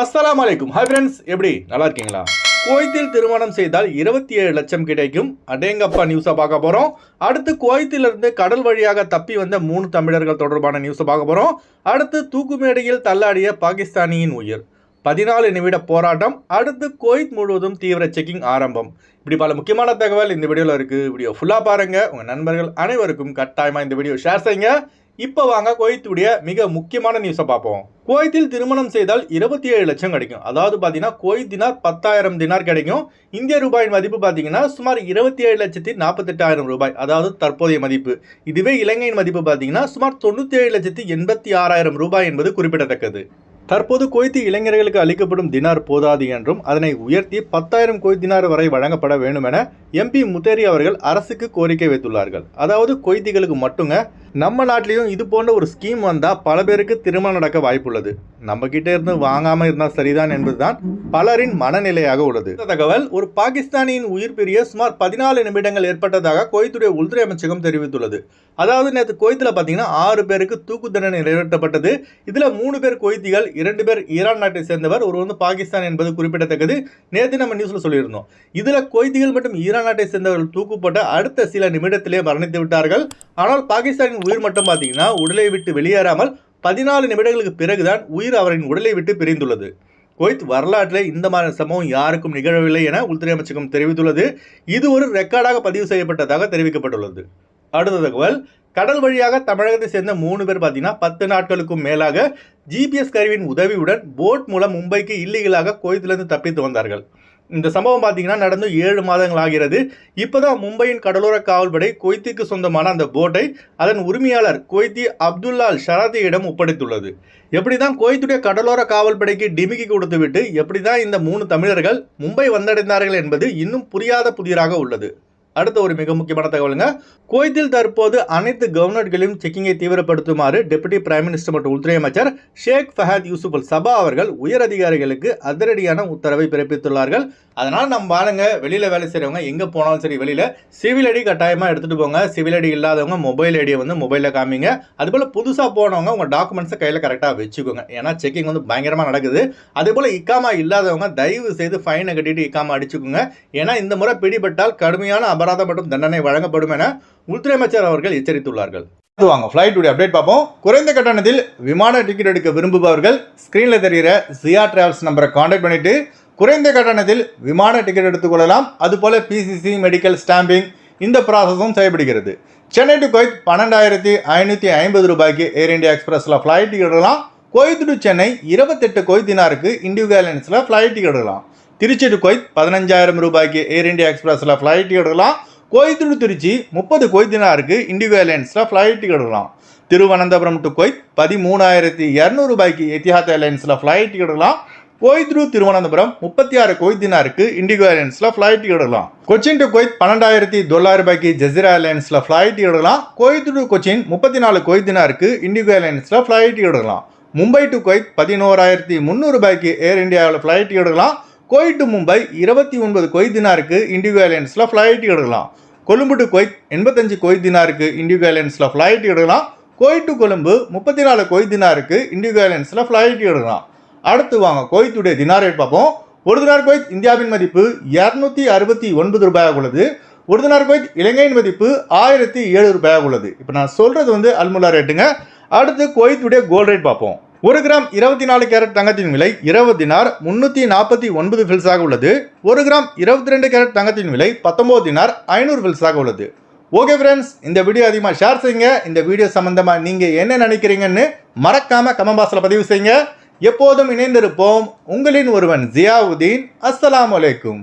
அஸ்லாம் அலைக்கும் hi friends எப்படி? நல்லா இருக்கீங்களா? குவைத்தில் திருமணம் செய்தால் இருபத்தி ஏழு லட்சம் கிடைக்கும். அடேங்கப்பா நியூஸை பார்க்க போகிறோம் அடுத்து குவைத்திலிருந்து கடல் வழியாக தப்பி வந்த மூணு தமிழர்கள் தொடர்பான நியூஸை பார்க்க போகிறோம் அடுத்து தூக்குமேடையில் தள்ளாடிய பாகிஸ்தானியின் உயிர். பதினாலு நிமிட போராட்டம். அடுத்து குவைத் முழுவதும் தீவிர செக்கிங் ஆரம்பம். இப்படி பல முக்கியமான தகவல் இந்த வீடியோவில் இருக்குது வீடியோ ஃபுல்லாக பாருங்கள் உங்கள் நண்பர்கள் அனைவருக்கும் கட்டாயமாக இந்த வீடியோ ஷேர் செய்யுங்க. இப்போ வாங்க குவைத்துடைய மிக முக்கியமான நியூஸை பார்ப்போம். குவைத்தில் திருமணம் செய்தால் இருபத்தி ஏழு லட்சம் கிடைக்கும். அதாவது பார்த்தீங்கன்னா குவைத் தினார் பத்தாயிரம் தினார் கிடைக்கும். இந்திய ரூபாயின் மதிப்பு பார்த்தீங்கன்னா சுமார் இருபத்தி ஏழு லட்சத்தி நாற்பத்தெட்டாயிரம் ரூபாய். அதாவது தற்போதைய மதிப்பு. இதுவே இலங்கையின் மதிப்பு பார்த்தீங்கன்னா சுமார் தொண்ணூற்றி ஏழு லட்சத்தி எண்பத்தி ஆறாயிரம் ரூபாய் என்பது குறிப்பிடத்தக்கது. தற்போது குவைத்து இளைஞர்களுக்கு அளிக்கப்படும் தினார் போதாது என்றும் அதனை உயர்த்தி பத்தாயிரம் குவைத் தினார் வரை வழங்கப்பட வேண்டும் என எம்பி முத்தேரி அவர்கள் அரசுக்கு கோரிக்கை வைத்துள்ளார்கள். அதாவது கொய்திகளுக்கு மட்டுங்க நம்ம நாட்டிலையும் இது போன்ற ஒரு ஸ்கீம் வந்தால் பல பேருக்கு திருமணம் நடக்க வாய்ப்புள்ளது. நம்ம கிட்டே இருந்து வாங்காமல் இருந்தால் சரிதான் என்பதுதான் பலரின் மனநிலையாக உள்ளது. இந்த தகவல் ஒரு பாகிஸ்தானியின் உயிர் பிரிய சுமார் பதினாலு நிமிடங்கள் ஏற்பட்டதாக கோயத்துடைய உள்துறை அமைச்சகம் தெரிவித்துள்ளது. அதாவது நேற்று கோயத்தில் பார்த்தீங்கன்னா ஆறு பேருக்கு தூக்கு தண்டனை நிறைவேற்றப்பட்டது. இதில் மூணு பேர் கொய்திகள் இரண்டு பேர் ஈரான் நாட்டை சேர்ந்தவர் ஒரு வந்து பாகிஸ்தான் என்பது குறிப்பிடத்தக்கது. நேற்று நம்ம நியூஸில் சொல்லியிருந்தோம். இதில் கொய்திகள் மற்றும் ஈரான் நாட்டை சேர்ந்தவர்கள் தூக்குப்பட்டு அடுத்த சில நிமிடத்திலே மரணித்து விட்டார்கள். ஆனால் பாகிஸ்தானின் உயிர் மட்டும் பார்த்தீங்கன்னா உடலை விட்டு வெளியேறாமல் பதினாலு நிமிடங்களுக்கு பிறகுதான் உயிர் அவரின் உடலை விட்டு பிரிந்துள்ளது. குவைத் வரலாற்றில் இந்த மாதிரி சம்பவம் யாருக்கும் நிகழவில்லை என உள்துறை அமைச்சகம் தெரிவித்துள்ளது. இது ஒரு ரெக்கார்டாக பதிவு செய்யப்பட்டதாக தெரிவிக்கப்பட்டுள்ளது. அடுத்த தகவல் கடல் வழியாக தமிழகத்தை சேர்ந்த மூணு பேர் பார்த்தீங்கன்னா பத்து நாட்களுக்கும் மேலாக ஜிபிஎஸ் கருவியின் உதவியுடன் போட் மூலம் மும்பைக்கு இல்லீகலாக குவைத்திலிருந்து தப்பித்து வந்தார்கள். இந்த சம்பவம் பார்த்தீங்கன்னா நடந்து ஏழு மாதங்கள் ஆகிறது. இப்போதான் மும்பையின் கடலோர காவல்படை குவைத்திற்கு சொந்தமான அந்த போட்டை அதன் உரிமையாளர் குவைத்தி அப்துல்லால் ஷராத்தியிடம் ஒப்படைத்துள்ளது. எப்படி தான் கொய்த்துடைய கடலோர காவல்படைக்கு டிமிக்கி கொடுத்துவிட்டு எப்படி தான் இந்த மூணு தமிழர்கள் மும்பை வந்தடைந்தார்கள் என்பது இன்னும் புரியாத புதிராக உள்ளது. அடுத்த ஒரு மிக முக்கியமான தகவலுங்க. குவைத்தில் தற்போது அனைத்து கவர்னர்களையும் செக்கிங்கை தீவிரப்படுத்துமாறு டெபுட்டி பிரைம் மினிஸ்டர் மற்றும் உள்துறை அமைச்சர் ஷேக் ஃபஹத் யூசுப் அல் சபா அவர்கள் உயர் அதிகாரிகளுக்கு அதிரடியான உத்தரவை பிறப்பித்துள்ளார்கள். அதனால் நம்ம ஆளுங்க வெளியில் வேலை செய்கிறவங்க எங்கே போனாலும் சரி வெளியில் சிவில் ஐடி கட்டாயமாக எடுத்துகிட்டு போங்க. சிவில் ஐடி இல்லாதவங்க மொபைல் ஐடியை வந்து மொபைலில் காமிங்க. அதுபோல் புதுசாக போனவங்க உங்கள் டாக்குமெண்ட்ஸை கையில் கரெக்டாக வச்சுக்கோங்க. ஏன்னா செக்கிங் வந்து பயங்கரமாக நடக்குது. அதேபோல் இக்காமா இல்லாதவங்க தயவு செய்து ஃபைனை கட்டிட்டு இக்காமா அடிச்சுக்கோங்க. ஏன்னா இந்த முறை பிடிபட்டால் கடுமையான அபராதம் மற்றும் தண்டனை வழங்கப்படும் என உள்துறை அமைச்சர் அவர்கள் எச்சரித்துள்ளார்கள். அடுத்து வாங்க ஃப்ளைட்டுடைய அப்டேட் பார்ப்போம். குறைந்த கட்டணத்தில் விமான டிக்கெட் எடுக்க விரும்புபவர்கள் ஸ்க்ரீனில் தெரிகிற ஜியா டிராவல்ஸ் நம்பரை காண்டாக்ட் பண்ணிட்டு குறைந்த கட்டணத்தில் விமான டிக்கெட் எடுத்துக்கொள்ளலாம் அதுபோல் பிசிசி மெடிக்கல் ஸ்டாம்பிங் இந்த ப்ராசஸும் செய்யப்படுகிறது சென்னை டு கொய்த் பன்னெண்டாயிரத்தி ஐநூற்றி ஐம்பது ரூபாய்க்கு ஏர் இந்தியா எக்ஸ்பிரஸில் ஃப்ளைட் டிக்கெட் எடுக்கலாம். குவைத் டு சென்னை இருபத்தெட்டு குவைத் தினாருக்கு இண்டிகோ ஏர்லைன்ஸில் ஃப்ளைட் டிக்கெட் எடுக்கலாம். திருச்சி டு கொய்த் பதினஞ்சாயிரம் ரூபாய்க்கு ஏர் இண்டியா எக்ஸ்பிரஸில் ஃப்ளைட் எடுக்கலாம். குவைத் டு திருச்சி முப்பது கொய்தினாருக்கு இண்டிகோ ஏர்லைன்ஸில் ஃப்ளைட் எடுக்கலாம். திருவனந்தபுரம் டு கொய்த் பதிமூணாயிரத்தி இரநூறுபாய்க்கு எத்திஹாத் ஏர்லைன்ஸில் ஃப்ளைட் எடுக்கலாம். கோயத் டு திருவனந்தபுரம் முப்பத்தி ஆறு கொய்தினாருக்கு இண்டிகோ ஏர்லைன்ஸில் ஃப்ளைட் எடுக்கலாம். கொச்சின் டு கொய்த் பன்னெண்டாயிரத்தி தொள்ளாயிரம் ரூபாய்க்கு ஜெசிரா ஏர்லைன்ஸில் ஃப்ளைட் எடுக்கலாம். கோயத் டு கொச்சின் முப்பத்தி நாலு குவைத் இண்டிகோ ஏர்லைன்ஸில் ஃப்ளைட் எடுக்கலாம். மும்பை டு கொய்த் பதினோராயிரத்தி முந்நூறுபாய்க்கு ஏர் இந்தியாவில் ஃப்ளைட் எடுக்கலாம். குவைத் டு மும்பை இருபத்தி ஒன்பது கொய் தினாருக்கு இண்டிகோ ஏர்லைன்ஸில் ஃப்ளைட் எடுக்கலாம். கொழும்பு டு குவைத் எண்பத்தஞ்சு கொய் தினாருக்கு இண்டிகோ ஏர்லைன்ஸில் ஃப்ளைட் எடுக்கலாம். குவைத் டு கொழும்பு முப்பத்தி நாலு கொய் தினாருக்கு இண்டிகோ ஏர்லைன்ஸில் ஃப்ளைட் எடுக்கலாம். அடுத்து வாங்க குவைத்துடைய தினார் ரேட் பார்ப்போம். ஒரு தினார் குவைத் இந்தியாவின் மதிப்பு இரநூத்தி அறுபத்தி ஒன்பது ரூபாயாக உள்ளது. ஒரு தினார் குவைத் இலங்கையின் மதிப்பு ஆயிரத்தி ஏழு ரூபாயாக உள்ளது. இப்போ நான் சொல்கிறது வந்து அல்முல்லா ரேட்டுங்க அடுத்து குவைத்துடைய கோல்ட் ரேட் பார்ப்போம். ஒரு கிராம் இருபத்தி நாலு கேரட் தங்கத்தின் விலை இருபது தினார் முன்னூற்றி நாற்பத்தி ஒன்பது ஃபில்ஸாக உள்ளது. ஒரு கிராம் இருபத்தி ரெண்டு கேரட் தங்கத்தின் விலை பத்தொம்போது தினார் ஐநூறு ஃபில்ஸாக உள்ளது. ஓகே ஃப்ரெண்ட்ஸ் இந்த வீடியோ அதிகமாக ஷேர் செய்யுங்க. இந்த வீடியோ சம்மந்தமாக நீங்கள் என்ன நினைக்கிறீங்கன்னு மறக்காமல் கமெண்ட் பாக்ஸில் பதிவு செய்யுங்க. எப்போதும் இணைந்திருப்போம். உங்களின் ஒருவன் ஜியாவுதீன். அஸ்ஸலாமு அலைக்கும்.